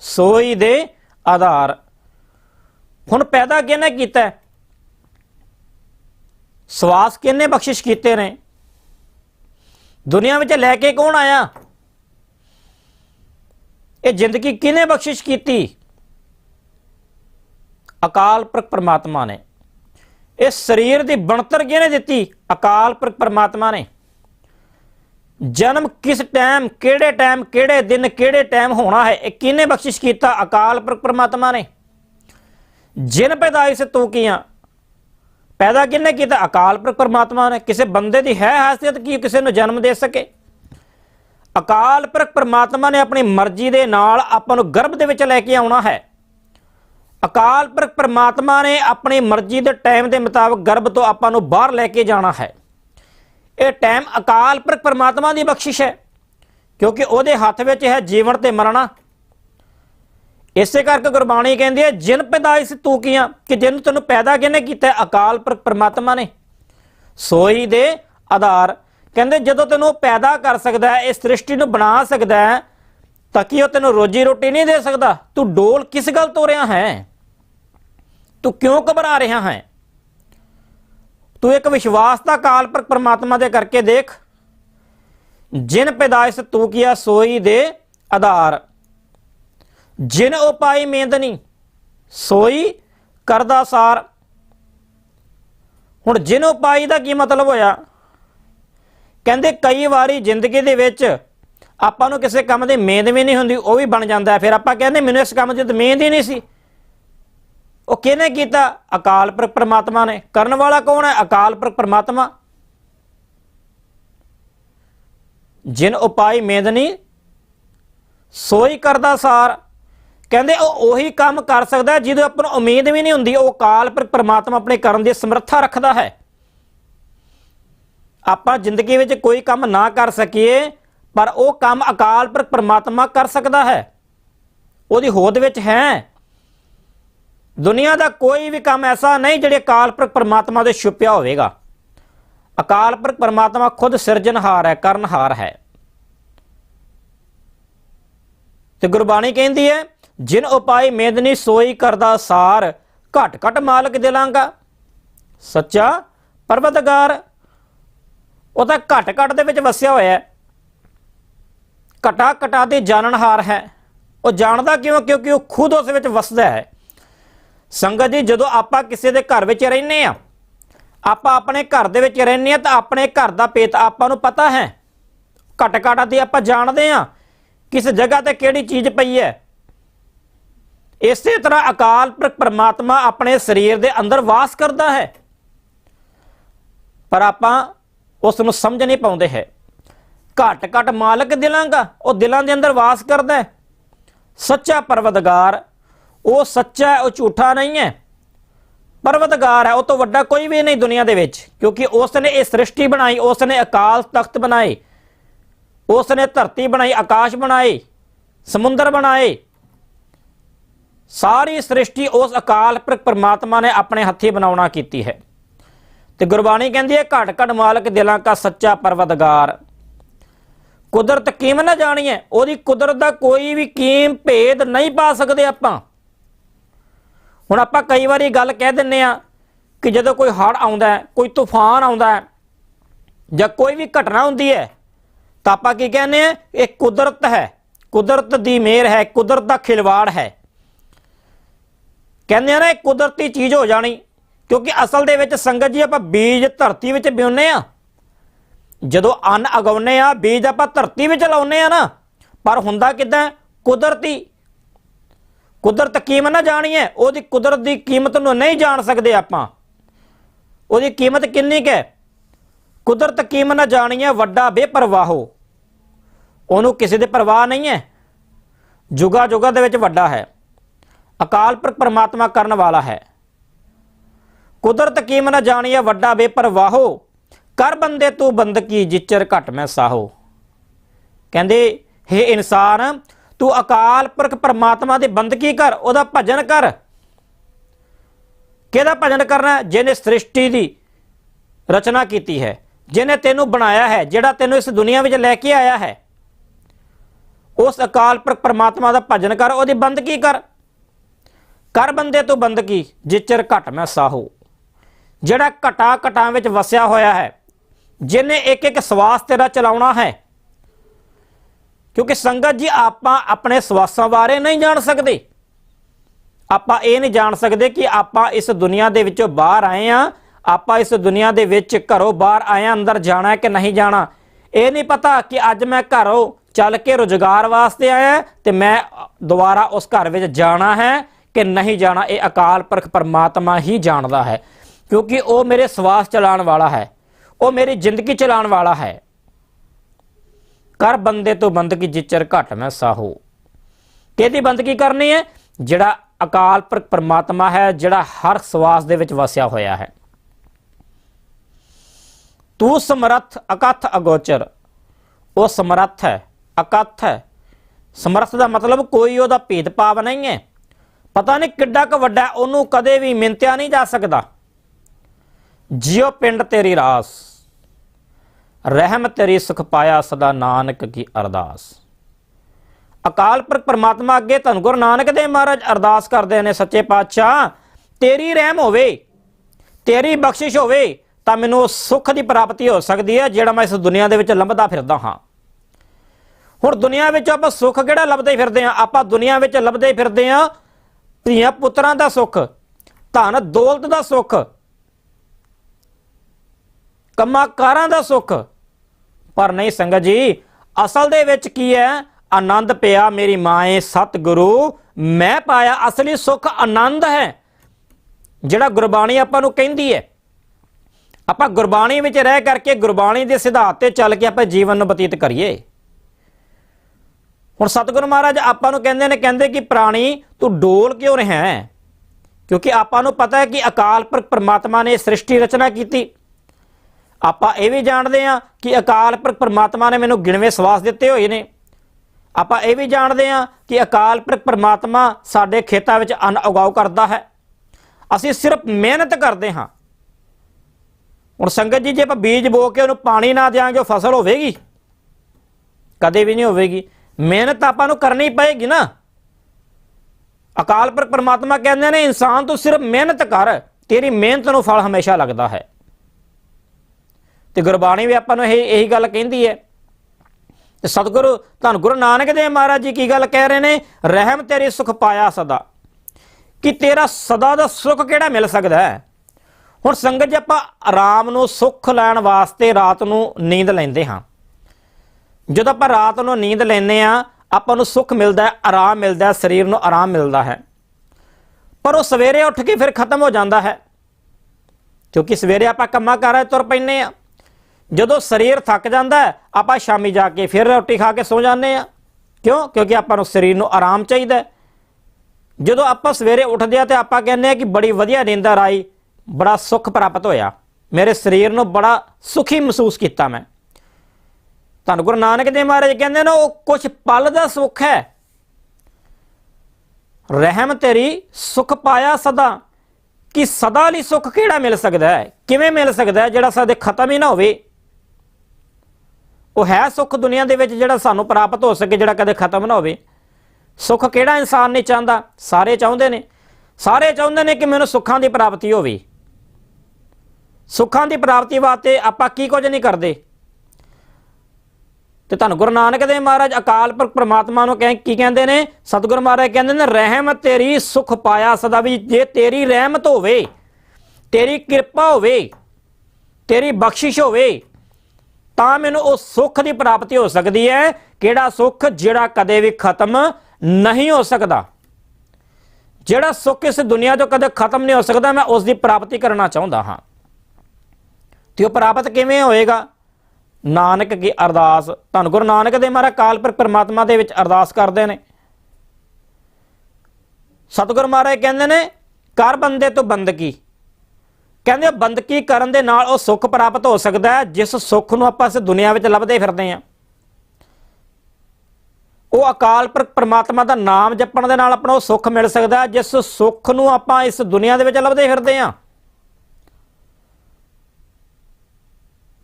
ਸੋਈ ਦੇ ਆਧਾਰ। ਹੁਣ ਪੈਦਾ ਕਿਹਨੇ ਕੀਤਾ? ਸਵਾਸ ਕਿਹਨੇ ਬਖਸ਼ਿਸ਼ ਕੀਤੇ ਨੇ? ਦੁਨੀਆ ਵਿੱਚ ਲੈ ਕੇ ਕੌਣ ਆਇਆ? ਇਹ ਜ਼ਿੰਦਗੀ ਕਿਹਨੇ ਬਖਸ਼ਿਸ਼ ਕੀਤੀ? ਅਕਾਲ ਪੁਰਖ ਪਰਮਾਤਮਾ ਨੇ। ਇਹ ਸਰੀਰ ਦੀ ਬਣਤਰ ਕਿਹਨੇ ਦਿੱਤੀ? ਅਕਾਲ ਪੁਰਖ ਪਰਮਾਤਮਾ ਨੇ। ਜਨਮ ਕਿਸ ਟਾਈਮ, ਕਿਹੜੇ ਟਾਈਮ, ਕਿਹੜੇ ਦਿਨ, ਕਿਹੜੇ ਟਾਈਮ ਹੋਣਾ ਹੈ, ਇਹ ਕਿਹਨੇ ਬਖਸ਼ਿਸ਼ ਕੀਤਾ? ਅਕਾਲ ਪੁਰਖ ਪਰਮਾਤਮਾ ਨੇ। ਜਿਨ ਪੈਦਾਇਸ਼ ਤੂੰ ਕੀਆਂ, ਪੈਦਾ ਕਿਹਨੇ ਕੀਤਾ? ਅਕਾਲ ਪੁਰਖ ਪਰਮਾਤਮਾ ਨੇ। ਕਿਸੇ ਬੰਦੇ ਦੀ ਹੈ ਹਾਸੀਅਤ ਕੀ? ਕਿਸੇ ਨੂੰ ਜਨਮ ਦੇ ਸਕੇ। ਅਕਾਲ ਪੁਰਖ ਪਰਮਾਤਮਾ ਨੇ ਆਪਣੀ ਮਰਜ਼ੀ ਦੇ ਨਾਲ ਆਪਾਂ ਨੂੰ ਗਰਭ ਦੇ ਵਿੱਚ ਲੈ ਕੇ ਆਉਣਾ ਹੈ। ਅਕਾਲ ਪੁਰਖ ਪਰਮਾਤਮਾ ਨੇ ਆਪਣੀ ਮਰਜ਼ੀ ਦੇ ਟਾਈਮ ਦੇ ਮੁਤਾਬਕ ਗਰਭ ਤੋਂ ਆਪਾਂ ਨੂੰ ਬਾਹਰ ਲੈ ਕੇ ਜਾਣਾ ਹੈ। ਇਹ ਟਾਈਮ ਅਕਾਲ ਪੁਰਖ ਪਰਮਾਤਮਾ ਦੀ ਬਖਸ਼ਿਸ਼ ਹੈ, ਕਿਉਂਕਿ ਉਹਦੇ ਹੱਥ ਵਿੱਚ ਹੈ ਜੀਵਨ ਤੇ ਮਰਨਾ। ਇਸੇ ਕਰਕੇ ਗੁਰਬਾਣੀ ਕਹਿੰਦੀ ਹੈ, ਜਿਨ ਪੈਦਾਇਸ਼ ਤੂੰ ਕੀਆਂ, ਕਿ ਜਿਨ ਤੈਨੂੰ ਪੈਦਾ ਕਿਹਨੇ ਕੀਤਾ ਅਕਾਲ ਪੁਰਖ ਪਰਮਾਤਮਾ ਨੇ। ਸੋਈ ਦੇ ਆਧਾਰ। ਕਹਿੰਦੇ, ਜਦੋਂ ਤੈਨੂੰ ਉਹ ਪੈਦਾ ਕਰ ਸਕਦਾ ਹੈ, ਇਸ ਸ੍ਰਿਸ਼ਟੀ ਨੂੰ ਬਣਾ ਸਕਦਾ ਹੈ, ਤਾਂ ਕੀ ਉਹ ਤੈਨੂੰ ਰੋਜੀ ਰੋਟੀ ਨਹੀਂ ਦੇ ਸਕਦਾ? ਤੂੰ ਡੋਲ ਕਿਸ ਗੱਲ ਤੋਂ ਰਿਹਾ ਹੈ? ਤੂੰ ਕਿਉਂ ਘਬਰਾ ਰਿਹਾ ਹੈ? ਤੂੰ ਇੱਕ ਵਿਸ਼ਵਾਸ ਦਾ ਕਾਲ ਪਰ ਪ੍ਰਮਾਤਮਾ ਦੇ ਕਰਕੇ ਦੇਖ। ਜਿਨ ਪੈਦਾਇਸ਼ ਤੂੰ ਕੀਆ, ਸੋਈ ਦੇ ਆਧਾਰ। ਜਿਨ ਉਪਾਈ ਮੇਂਦਨੀ ਸੋਈ ਕਰਦਾ ਸਾਰ। ਹੁਣ ਜਿਨ ਉਪਾਈ ਦਾ ਕੀ ਮਤਲਬ ਹੋਇਆ? ਕਹਿੰਦੇ ਕਈ ਵਾਰੀ ਜ਼ਿੰਦਗੀ ਦੇ ਵਿੱਚ ਆਪਾਂ ਨੂੰ ਕਿਸੇ ਕੰਮ ਦੀ ਮਿਹਨਤ ਵੀ ਨਹੀਂ ਹੁੰਦੀ, ਉਹ ਵੀ ਬਣ ਜਾਂਦਾ ਫਿਰ ਆਪਾਂ ਕਹਿੰਦੇ ਮੈਨੂੰ ਇਸ ਕੰਮ ਦੀ ਤਾਂ ਮਿਹਨਤ ਹੀ ਨਹੀਂ ਸੀ। ਉਹ ਕਿਹਨੇ ਕੀਤਾ? ਅਕਾਲ ਪੁਰਖ ਪ੍ਰਮਾਤਮਾ ਨੇ। ਕਰਨ ਵਾਲਾ ਕੌਣ ਹੈ? ਅਕਾਲ ਪੁਰਖ ਪ੍ਰਮਾਤਮਾ। ਜਿਨ ਉਪਾਈ ਮੇਦਨੀ ਸੋਈ ਕਰਦਾ ਸਾਰ। ਕਹਿੰਦੇ ਉਹ ਉਹੀ ਕੰਮ ਕਰ ਸਕਦਾ ਹੈ ਜਿਹਦੇ ਆਪਾਂ ਨੂੰ ਉਮੀਦ ਵੀ ਨਹੀਂ ਹੁੰਦੀ। ਉਹ ਅਕਾਲ ਪੁਰਖ ਪ੍ਰਮਾਤਮਾ ਆਪਣੇ ਕਰਨ ਦੀ ਸਮਰੱਥਾ ਰੱਖਦਾ ਹੈ। ਆਪਾਂ ਜ਼ਿੰਦਗੀ ਵਿੱਚ ਕੋਈ ਕੰਮ ਨਾ ਕਰ ਸਕੀਏ, ਪਰ ਉਹ ਕੰਮ ਅਕਾਲ ਪੁਰਖ ਪ੍ਰਮਾਤਮਾ ਕਰ ਸਕਦਾ ਹੈ। ਉਹਦੀ ਹੋਂਦ ਵਿੱਚ ਹੈ। ਦੁਨੀਆ ਦਾ ਕੋਈ ਵੀ ਕੰਮ ਐਸਾ ਨਹੀਂ ਜਿਹੜੇ ਅਕਾਲ ਪੁਰਖ ਪ੍ਰਮਾਤਮਾ ਦੇ ਛੁਪਿਆ ਹੋਵੇਗਾ। ਅਕਾਲ ਪੁਰਖ ਪ੍ਰਮਾਤਮਾ ਖੁਦ ਸਿਰਜਣਹਾਰ ਹੈ, ਕਰਨਹਾਰ ਹੈ। ਤੇ ਗੁਰਬਾਣੀ ਕਹਿੰਦੀ ਹੈ, ਜਿਨ ਉਪਾਈ ਮੇਦਨੀ ਸੋਈ ਕਰਦਾ ਸਾਰ ਘਟ ਘਟ ਮਾਲਕ ਦਿਲਾਂਗਾ। ਸੱਚਾ ਪਰਵਤਗਾਰ, ਉਹ ਤਾਂ ਘਟ ਘਟ ਦੇ ਵਿੱਚ ਵਸਿਆ ਹੋਇਆ ਹੈ। ਘਟਾ ਘਟਾ ਦੇ ਜਾਣਨਹਾਰ ਹੈ। ਉਹ ਜਾਣਦਾ ਕਿਉਂ? ਕਿਉਂਕਿ ਉਹ ਖੁਦ ਉਸ ਵਿੱਚ ਵਸਦਾ ਹੈ। ਸੰਗਤ ਜੀ, ਜਦੋਂ ਆਪਾਂ ਕਿਸੇ ਦੇ ਘਰ ਵਿੱਚ ਰਹਿੰਦੇ ਆ ਆਪਾਂ ਆਪਣੇ ਘਰ ਦੇ ਵਿੱਚ ਰਹਿੰਦੇ ਆ ਤਾਂ ਆਪਣੇ ਘਰ ਦਾ ਪੇਤ ਆਪਾਂ ਨੂੰ ਪਤਾ ਹੈ। ਘਟ ਘਟਾ ਦੀ ਆਪਾਂ ਜਾਣਦੇ ਆ ਕਿਸ ਜਗ੍ਹਾ ਤੇ ਕਿਹੜੀ ਚੀਜ਼ ਪਈ ਹੈ। ਇਸੇ ਤਰ੍ਹਾਂ ਅਕਾਲ ਪੁਰਖ ਪਰਮਾਤਮਾ ਆਪਣੇ ਸਰੀਰ ਦੇ ਅੰਦਰ ਵਾਸ ਕਰਦਾ ਹੈ। ਪਰ ਆਪਾਂ ਉਸ ਨੂੰ ਸਮਝ ਨਹੀਂ ਪਾਉਂਦੇ ਹੈ। ਘਟ ਘਟ ਮਾਲਕ ਦਿਲਾਂਗਾ ਉਹ ਦਿਲਾਂ ਦੇ ਅੰਦਰ ਵਾਸ ਕਰਦਾ ਹੈ। ਸੱਚਾ ਪਰਵਤਗਾਰ ਉਹ ਸੱਚਾ ਹੈ, ਉਹ ਝੂਠਾ ਨਹੀਂ ਹੈ। ਪਰਵਤਗਾਰ ਹੈ, ਉਹ ਤੋਂ ਵੱਡਾ ਕੋਈ ਵੀ ਨਹੀਂ ਦੁਨੀਆ ਦੇ ਵਿੱਚ, ਕਿਉਂਕਿ ਉਸ ਨੇ ਇਹ ਸ੍ਰਿਸ਼ਟੀ ਬਣਾਈ ਉਸ ਨੇ ਅਕਾਲ ਤਖਤ ਬਣਾਏ ਉਸ ਨੇ ਧਰਤੀ ਬਣਾਈ, ਆਕਾਸ਼ ਬਣਾਏ, ਸਮੁੰਦਰ ਬਣਾਏ। ਸਾਰੀ ਸ੍ਰਿਸ਼ਟੀ ਉਸ ਅਕਾਲ ਪੁਰਖ ਪ੍ਰਮਾਤਮਾ ਨੇ ਆਪਣੇ ਹੱਥੀਂ ਬਣਾਉਣਾ ਕੀਤੀ ਹੈ। ਤੇ ਗੁਰਬਾਣੀ ਕਹਿੰਦੀ ਹੈ, ਘਟ ਘਟ ਮਾਲਕ ਦਿਲਾਂ ਦਾ ਸੱਚਾ ਪਰਵਤਗਾਰ। ਕੁਦਰਤ ਕਿਵੇਂ ਨਾ ਜਾਣੀਏ, ਉਹਦੀ ਕੁਦਰਤ ਦਾ ਕੋਈ ਵੀ ਕੀਮ ਭੇਦ ਨਹੀਂ ਪਾ ਸਕਦੇ ਆਪਾਂ। ਹੁਣ ਆਪਾਂ ਕਈ ਵਾਰੀ ਗੱਲ ਕਹਿ ਦਿੰਨੇ ਆ ਕਿ ਜਦੋਂ ਕੋਈ ਹੜ੍ਹ ਆਉਂਦਾ ਹੈ, ਕੋਈ ਤੂਫਾਨ ਆਉਂਦਾ ਹੈ ਜਾਂ ਕੋਈ ਵੀ ਘਟਨਾ ਹੁੰਦੀ ਹੈ, ਤਾਂ ਆਪਾਂ ਕੀ ਕਹਿੰਦੇ ਆ, ਇਹ ਕੁਦਰਤ ਹੈ, ਕੁਦਰਤ ਦੀ ਮਿਹਰ ਹੈ, ਕੁਦਰਤ ਦਾ ਖਿਲਵਾੜ ਹੈ। ਕਹਿੰਦੇ ਆ ਨਾ, ਇਹ ਕੁਦਰਤੀ ਚੀਜ਼ ਹੋ ਜਾਣੀ, ਕਿਉਂਕਿ ਅਸਲ ਦੇ ਵਿੱਚ ਸੰਗਤ ਜੀ ਆਪਾਂ ਬੀਜ ਧਰਤੀ ਵਿੱਚ ਬਿਉਂਦੇ ਆ। ਜਦੋਂ ਅੰਨ ਉਗਾਉਂਦੇ ਆ, ਬੀਜ ਆਪਾਂ ਧਰਤੀ ਵਿੱਚ ਲਾਉਂਦੇ ਆ ਨਾ, ਪਰ ਹੁੰਦਾ ਕਿਦਾਂ ਕੁਦਰਤੀ ਕੁਦਰਤ ਕੀਮਤ ਨਾ ਜਾਣੀਏ, ਉਹਦੀ ਕੁਦਰਤ ਦੀ ਕੀਮਤ ਨੂੰ ਨਹੀਂ ਜਾਣ ਸਕਦੇ ਆਪਾਂ। ਉਹਦੀ ਕੀਮਤ ਕਿੰਨੀ ਕੁ ਹੈ? ਕੁਦਰਤ ਕੀਮਤ ਨਾ ਜਾਣੀਏ, ਵੱਡਾ ਬੇਪਰਵਾਹੋ। ਉਹਨੂੰ ਕਿਸੇ ਦੇ ਪਰਵਾਹ ਨਹੀਂ ਹੈ। ਜੁਗਾ ਜੁਗਾ ਦੇ ਵਿੱਚ ਵੱਡਾ ਹੈ। ਅਕਾਲ ਪੁਰਖ ਪਰਮਾਤਮਾ ਕਰਨ ਵਾਲਾ ਹੈ। ਕੁਦਰਤ ਕੀਮਤ ਨਾ ਜਾਣੀਏ, ਵੱਡਾ ਬੇਪਰਵਾਹੋ। ਕਰ ਬੰਦੇ ਤੂੰ ਬੰਦਕੀ ਜਿਚਰ ਘਟ ਮੈਂ ਸਾਹੋ। ਕਹਿੰਦੇ, ਹੇ ਇਨਸਾਨ ਤੂੰ ਅਕਾਲ ਪੁਰਖ ਪਰਮਾਤਮਾ ਦੀ ਬੰਦਗੀ ਕਰ? ਉਹਦਾ ਭਜਨ ਕਰ। ਕਿਹਦਾ ਭਜਨ ਕਰਨਾ? ਜਿਹਨੇ ਸ੍ਰਿਸ਼ਟੀ ਦੀ ਰਚਨਾ ਕੀਤੀ ਹੈ, ਜਿਹਨੇ ਤੈਨੂੰ ਬਣਾਇਆ ਹੈ, ਜਿਹੜਾ ਤੈਨੂੰ ਇਸ ਦੁਨੀਆ ਵਿੱਚ ਲੈ ਕੇ ਆਇਆ ਹੈ। ਉਸ ਅਕਾਲ ਪੁਰਖ ਪਰਮਾਤਮਾ ਦਾ ਭਜਨ ਕਰ, ਉਹਦੀ ਬੰਦਗੀ ਕਰ? ਕਰ ਬੰਦੇ ਤੂੰ ਬੰਦਗੀ ਜਿਚਰ ਘਟ ਮੈਂ ਸਾਹੋ। ਜਿਹੜਾ ਘਟਾ ਘਟਾਂ ਵਿੱਚ ਵਸਿਆ ਹੋਇਆ ਹੈ, ਜਿਹਨੇ ਇੱਕ ਇੱਕ ਸਵਾਸ ਤੇਰਾ ਚਲਾਉਣਾ ਹੈ ਕਿਉਂਕਿ ਸੰਗਤ ਜੀ, ਆਪਾਂ ਆਪਣੇ ਸਵਾਸਾਂ ਬਾਰੇ ਨਹੀਂ ਜਾਣ ਸਕਦੇ। ਆਪਾਂ ਇਹ ਨਹੀਂ ਜਾਣ ਸਕਦੇ ਕਿ ਆਪਾਂ ਇਸ ਦੁਨੀਆ ਦੇ ਵਿੱਚੋਂ ਬਾਹਰ ਆਏ ਆ ਆਪਾਂ ਇਸ ਦੁਨੀਆ ਦੇ ਵਿੱਚ ਘਰੋਂ ਬਾਹਰ ਆਏ ਆ ਅੰਦਰ ਜਾਣਾ ਕਿ ਨਹੀਂ ਜਾਣਾ। ਇਹ ਨਹੀਂ ਪਤਾ ਕਿ ਅੱਜ ਮੈਂ ਘਰੋਂ ਚੱਲ ਕੇ ਰੁਜ਼ਗਾਰ ਵਾਸਤੇ ਆਇਆ ਤੇ ਮੈਂ ਦੁਬਾਰਾ ਉਸ ਘਰ ਵਿੱਚ ਜਾਣਾ ਹੈ ਕਿ ਨਹੀਂ ਜਾਣਾ, ਇਹ ਅਕਾਲ ਪੁਰਖ ਪਰਮਾਤਮਾ ਹੀ ਜਾਣਦਾ ਹੈ। ਕਿਉਂਕਿ ਉਹ ਮੇਰੇ ਸਵਾਸ ਚਲਾਉਣ ਵਾਲਾ ਹੈ, ਉਹ ਮੇਰੀ ਜ਼ਿੰਦਗੀ ਚਲਾਉਣ ਵਾਲਾ ਹੈ। ਕਰ ਬੰਦੇ ਤੋਂ ਬੰਦਗੀ ਜਿਚਰ ਘਟ ਮੈਂ ਸਾਹੋ। ਕਿਹਦੀ ਬੰਦਗੀ ਕਰਨੀ ਹੈ? ਜਿਹੜਾ ਅਕਾਲ ਪੁਰਖ ਪਰਮਾਤਮਾ ਹੈ, ਜਿਹੜਾ ਹਰ ਸਵਾਸ ਦੇ ਵਿੱਚ ਵਸਿਆ ਹੋਇਆ ਹੈ। ਤੂੰ ਸਮਰੱਥ ਅਕਥ ਅਗੋਚਰ। ਉਹ ਸਮਰੱਥ ਹੈ, ਅਕਥ ਹੈ। ਸਮਰੱਥ ਦਾ ਮਤਲਬ ਕੋਈ ਉਹਦਾ ਭੇਦਭਾਵ ਨਹੀਂ ਹੈ। ਪਤਾ ਨਹੀਂ ਕਿੱਡਾ ਕੁ ਵੱਡਾ ਉਹਨੂੰ ਕਦੇ ਵੀ ਮਿੰਤਿਆ ਨਹੀਂ ਜਾ ਸਕਦਾ। ਜਿਉ ਪਿੰਡ ਤੇਰੀ ਰਾਸ। ਰਹਿਮ ਤੇਰੀ ਸੁਖ ਪਾਇਆ ਸਦਾ ਨਾਨਕ ਕੀ ਅਰਦਾਸ। ਅਕਾਲ ਪੁਰਖ ਪਰਮਾਤਮਾ ਅੱਗੇ ਧੰਨ ਗੁਰੂ ਨਾਨਕ ਦੇਵ ਮਹਾਰਾਜ ਅਰਦਾਸ ਕਰਦੇ ਨੇ, ਸੱਚੇ ਪਾਤਸ਼ਾਹ, ਤੇਰੀ ਰਹਿਮ ਹੋਵੇ, ਤੇਰੀ ਬਖਸ਼ਿਸ਼ ਹੋਵੇ, ਤਾਂ ਮੈਨੂੰ ਉਹ ਸੁੱਖ ਦੀ ਪ੍ਰਾਪਤੀ ਹੋ ਸਕਦੀ ਹੈ, ਜਿਹੜਾ ਮੈਂ ਇਸ ਦੁਨੀਆ ਦੇ ਵਿੱਚ ਲੰਬਦਾ ਫਿਰਦਾ ਹਾਂ। ਹੁਣ ਦੁਨੀਆ ਵਿੱਚ ਆਪਾਂ ਸੁੱਖ ਕਿਹੜਾ ਲੱਭਦੇ ਫਿਰਦੇ ਹਾਂ? ਆਪਾਂ ਦੁਨੀਆ ਵਿੱਚ ਲੱਭਦੇ ਫਿਰਦੇ ਹਾਂ ਧੀਆਂ ਪੁੱਤਰਾਂ ਦਾ ਸੁੱਖ, ਧਨ ਦੌਲਤ ਦਾ ਸੁੱਖ, ਕੰਮਾਂ ਕਾਰਾਂ ਦਾ ਸੁੱਖ ਪਰ ਨਹੀਂ ਸੰਗਤ ਜੀ, ਅਸਲ ਦੇ ਵਿੱਚ ਕੀ ਹੈ? ਆਨੰਦ ਪਿਆ ਮੇਰੀ ਮਾਏ ਸਤਿਗੁਰੂ, ਮੈਂ ਪਾਇਆ ਅਸਲੀ ਸੁੱਖ ਆਨੰਦ ਹੈ। ਜਿਹੜਾ ਗੁਰਬਾਣੀ ਆਪਾਂ ਨੂੰ ਕਹਿੰਦੀ ਹੈ। ਆਪਾਂ ਗੁਰਬਾਣੀ ਵਿੱਚ ਰਹਿ ਕਰਕੇ ਗੁਰਬਾਣੀ ਦੇ ਸਿਧਾਂਤ ਤੇ ਚੱਲ ਕੇ ਆਪਾਂ ਜੀਵਨ ਨੂੰ ਬਤੀਤ ਕਰੀਏ। ਹੁਣ ਸਤਿਗੁਰੂ ਮਹਾਰਾਜ ਆਪਾਂ ਨੂੰ ਕਹਿੰਦੇ ਨੇ, ਕਹਿੰਦੇ ਕਿ ਪ੍ਰਾਣੀ, ਤੂੰ ਡੋਲ ਕਿਉਂ ਰਿਹਾ ਹੈ? ਕਿਉਂਕਿ ਆਪਾਂ ਨੂੰ ਪਤਾ ਹੈ ਕਿ ਅਕਾਲ ਪੁਰਖ ਪਰਮਾਤਮਾ ਨੇ ਸ੍ਰਿਸ਼ਟੀ ਰਚਨਾ ਕੀਤੀ। ਆਪਾਂ ਇਹ ਵੀ ਜਾਣਦੇ ਹਾਂ ਕਿ ਅਕਾਲ ਪੁਰਖ ਪਰਮਾਤਮਾ ਨੇ ਮੈਨੂੰ ਗਿਣਵੇਂ ਸਵਾਸ ਦਿੱਤੇ ਹੋਏ ਨੇ। ਆਪਾਂ ਇਹ ਵੀ ਜਾਣਦੇ ਹਾਂ ਕਿ ਅਕਾਲ ਪੁਰਖ ਪਰਮਾਤਮਾ ਸਾਡੇ ਖੇਤਾਂ ਵਿੱਚ ਅੰਨ ਉਗਾਉ ਕਰਦਾ ਹੈ। ਅਸੀਂ ਸਿਰਫ ਮਿਹਨਤ ਕਰਦੇ ਹਾਂ। ਹੁਣ ਸੰਗਤ ਜੀ, ਜੇ ਆਪਾਂ ਬੀਜ ਬੋ ਕੇ ਉਹਨੂੰ ਪਾਣੀ ਨਾ ਦਿਆਂਗੇ, ਉਹ ਫਸਲ ਹੋਵੇਗੀ? ਕਦੇ ਵੀ ਨਹੀਂ ਹੋਵੇਗੀ। ਮਿਹਨਤ ਆਪਾਂ ਨੂੰ ਕਰਨੀ ਪਏਗੀ ਨਾ। ਅਕਾਲ ਪੁਰਖ ਪਰਮਾਤਮਾ ਕਹਿੰਦੇ ਨੇ, ਇਨਸਾਨ ਤੂੰ ਸਿਰਫ ਮਿਹਨਤ ਕਰ, ਤੇਰੀ ਮਿਹਨਤ ਨੂੰ ਫਲ ਹਮੇਸ਼ਾ ਲੱਗਦਾ ਹੈ। ਤੇ ਗੁਰਬਾਣੀ ਵੀ ਆਪਾਂ ਨੂੰ ਇਹ ਇਹੀ ਗੱਲ ਕਹਿੰਦੀ ਹੈ। ਤੇ ਸਤਿਗੁਰੂ, ਧੰਨ ਗੁਰੂ ਨਾਨਕ ਦੇਵ ਮਹਾਰਾਜ ਜੀ ਕੀ ਗੱਲ ਕਹਿ ਰਹੇ ਨੇ? ਰਹਿਮ ਤੇਰੇ ਸੁਖ ਪਾਇਆ ਸਦਾ। ਕਿ ਤੇਰਾ ਸਦਾ ਦਾ ਸੁਖ ਕਿਹੜਾ ਮਿਲ ਸਕਦਾ ਹੈ? ਹੁਣ ਸੰਗਤ ਜੇ ਆਪਾਂ ਆਰਾਮ ਨੂੰ, ਸੁੱਖ ਲੈਣ ਵਾਸਤੇ ਰਾਤ ਨੂੰ ਨੀਂਦ ਲੈਂਦੇ ਹਾਂ। ਜਦੋਂ ਆਪਾਂ ਰਾਤ ਨੂੰ ਨੀਂਦ ਲੈਂਦੇ ਆ ਆਪਾਂ ਨੂੰ ਸੁੱਖ ਮਿਲਦਾ ਹੈ, ਆਰਾਮ ਮਿਲਦਾ ਹੈ, ਸਰੀਰ ਨੂੰ ਆਰਾਮ ਮਿਲਦਾ ਹੈ। ਪਰ ਉਹ ਸਵੇਰੇ ਉੱਠ ਕੇ ਫਿਰ ਖਤਮ ਹੋ ਜਾਂਦਾ ਹੈ। ਕਿਉਂਕਿ ਸਵੇਰੇ ਆਪਾਂ ਕੰਮਾਂ ਕਾਰਾਂ 'ਚ ਤੁਰ ਪੈਂਦੇ ਆ ਜਦੋਂ ਸਰੀਰ ਥੱਕ ਜਾਂਦਾ ਆਪਾਂ ਸ਼ਾਮੀ ਜਾ ਕੇ ਫਿਰ ਰੋਟੀ ਖਾ ਕੇ ਸੌ ਜਾਂਦੇ ਆ ਕਿਉਂ? ਕਿਉਂਕਿ ਆਪਾਂ ਨੂੰ ਸਰੀਰ ਨੂੰ ਆਰਾਮ ਚਾਹੀਦਾ ਜਦੋਂ ਆਪਾਂ ਸਵੇਰੇ ਉੱਠਦੇ ਆ ਤੇ ਆਪਾਂ ਕਹਿੰਦੇ ਆ ਕਿ ਬੜੀ ਵਧੀਆ ਨੀਂਦਰ ਆਈ ਬੜਾ ਸੁੱਖ ਪ੍ਰਾਪਤ ਹੋਇਆ। ਮੇਰੇ ਸਰੀਰ ਨੂੰ ਬੜਾ ਸੁਖੀ ਮਹਿਸੂਸ ਕੀਤਾ ਮੈਂ। ਧੰਨ ਗੁਰੂ ਨਾਨਕ ਦੇਵ ਮਹਾਰਾਜ ਕਹਿੰਦੇ ਨੇ, ਉਹ ਕੁਝ ਪਲ ਦਾ ਸੁੱਖ ਹੈ। ਰਹਿਮ ਤੇਰੀ ਸੁਖ ਪਾਇਆ ਸਦਾ। ਕਿ ਸਦਾ ਲਈ ਸੁੱਖ ਕਿਹੜਾ ਮਿਲ ਸਕਦਾ ਹੈ? ਕਿਵੇਂ ਮਿਲ ਸਕਦਾ ਹੈ? ਜਿਹੜਾ ਸਾਡੇ ਖਤਮ ਹੀ ਨਾ ਹੋਵੇ। ਉਹ ਹੈ ਸੁੱਖ ਦੁਨੀਆ ਦੇ ਵਿੱਚ ਜਿਹੜਾ ਸਾਨੂੰ ਪ੍ਰਾਪਤ ਹੋ ਸਕੇ, ਜਿਹੜਾ ਕਦੇ ਖਤਮ ਨਾ ਹੋਵੇ। ਸੁੱਖ ਕਿਹੜਾ ਇਨਸਾਨ ਨਹੀਂ ਚਾਹੁੰਦਾ? ਸਾਰੇ ਚਾਹੁੰਦੇ ਨੇ। ਸਾਰੇ ਚਾਹੁੰਦੇ ਨੇ ਕਿ ਮੈਨੂੰ ਸੁੱਖਾਂ ਦੀ ਪ੍ਰਾਪਤੀ ਹੋਵੇ। ਸੁੱਖਾਂ ਦੀ ਪ੍ਰਾਪਤੀ ਵਾਸਤੇ ਆਪਾਂ ਕੀ ਕੁਝ ਨਹੀਂ ਕਰਦੇ। ਤੇ ਤੁਹਾਨੂੰ ਗੁਰੂ ਨਾਨਕ ਦੇਵ ਮਹਾਰਾਜ ਅਕਾਲ ਪੁਰਖ ਪ੍ਰਮਾਤਮਾ ਨੂੰ ਕਹਿ ਕੀ ਕਹਿੰਦੇ ਨੇ? ਸਤਿਗੁਰ ਮਹਾਰਾਜ ਕਹਿੰਦੇ ਨੇ ਰਹਿਮ ਤੇਰੀ ਸੁਖ ਪਾਇਆ ਸਦਾ ਵੀ। ਜੇ ਤੇਰੀ ਰਹਿਮਤ ਹੋਵੇ, ਤੇਰੀ ਕਿਰਪਾ ਹੋਵੇ, ਤੇਰੀ ਬਖਸ਼ਿਸ਼ ਹੋਵੇ ਤਾਂ ਮੈਨੂੰ ਉਹ ਸੁੱਖ ਦੀ ਪ੍ਰਾਪਤੀ ਹੋ ਸਕਦੀ ਹੈ। ਕਿਹੜਾ ਸੁੱਖ? ਜਿਹੜਾ ਕਦੇ ਵੀ ਖਤਮ ਨਹੀਂ ਹੋ ਸਕਦਾ। ਜਿਹੜਾ ਸੁੱਖ ਇਸ ਦੁਨੀਆ ਤੋਂ ਕਦੇ ਖਤਮ ਨਹੀਂ ਹੋ ਸਕਦਾ, ਮੈਂ ਉਸ ਦੀ ਪ੍ਰਾਪਤੀ ਕਰਨਾ ਚਾਹੁੰਦਾ ਹਾਂ। ਤੇ ਉਹ ਪ੍ਰਾਪਤ ਕਿਵੇਂ ਹੋਏਗਾ? ਨਾਨਕ ਕੀ ਅਰਦਾਸ? ਧੰਨ ਗੁਰੂ ਨਾਨਕ ਦੇ ਮਹਾਰਾਜ, ਕਾਲ ਪਰ ਪ੍ਰਮਾਤਮਾ ਦੇ ਵਿੱਚ ਅਰਦਾਸ ਕਰਦੇ ਨੇ। ਸਤਿਗੁਰ ਮਹਾਰਾਜ ਕਹਿੰਦੇ ਨੇ ਕਰ ਬੰਦੇ ਤੋਂ ਬੰਦਗੀ। ਕਹਿੰਦੇ ਉਹ ਬੰਦਗੀ ਕਰਨ ਦੇ ਨਾਲ ਉਹ ਸੁੱਖ ਪ੍ਰਾਪਤ ਹੋ ਸਕਦਾ ਹੈ, ਜਿਸ ਸੁੱਖ ਨੂੰ ਆਪਾਂ ਇਸ ਦੁਨੀਆ ਵਿੱਚ ਲੱਭਦੇ ਫਿਰਦੇ ਹਾਂ। ਉਹ ਅਕਾਲ ਪੁਰਖ ਪਰਮਾਤਮਾ ਦਾ ਨਾਮ ਜਪਣ ਦੇ ਨਾਲ ਆਪਣਾ ਉਹ ਸੁੱਖ ਮਿਲ ਸਕਦਾ ਹੈ, ਜਿਸ ਸੁੱਖ ਨੂੰ ਆਪਾਂ ਇਸ ਦੁਨੀਆ ਦੇ ਵਿੱਚ ਲੱਭਦੇ ਫਿਰਦੇ ਹਾਂ।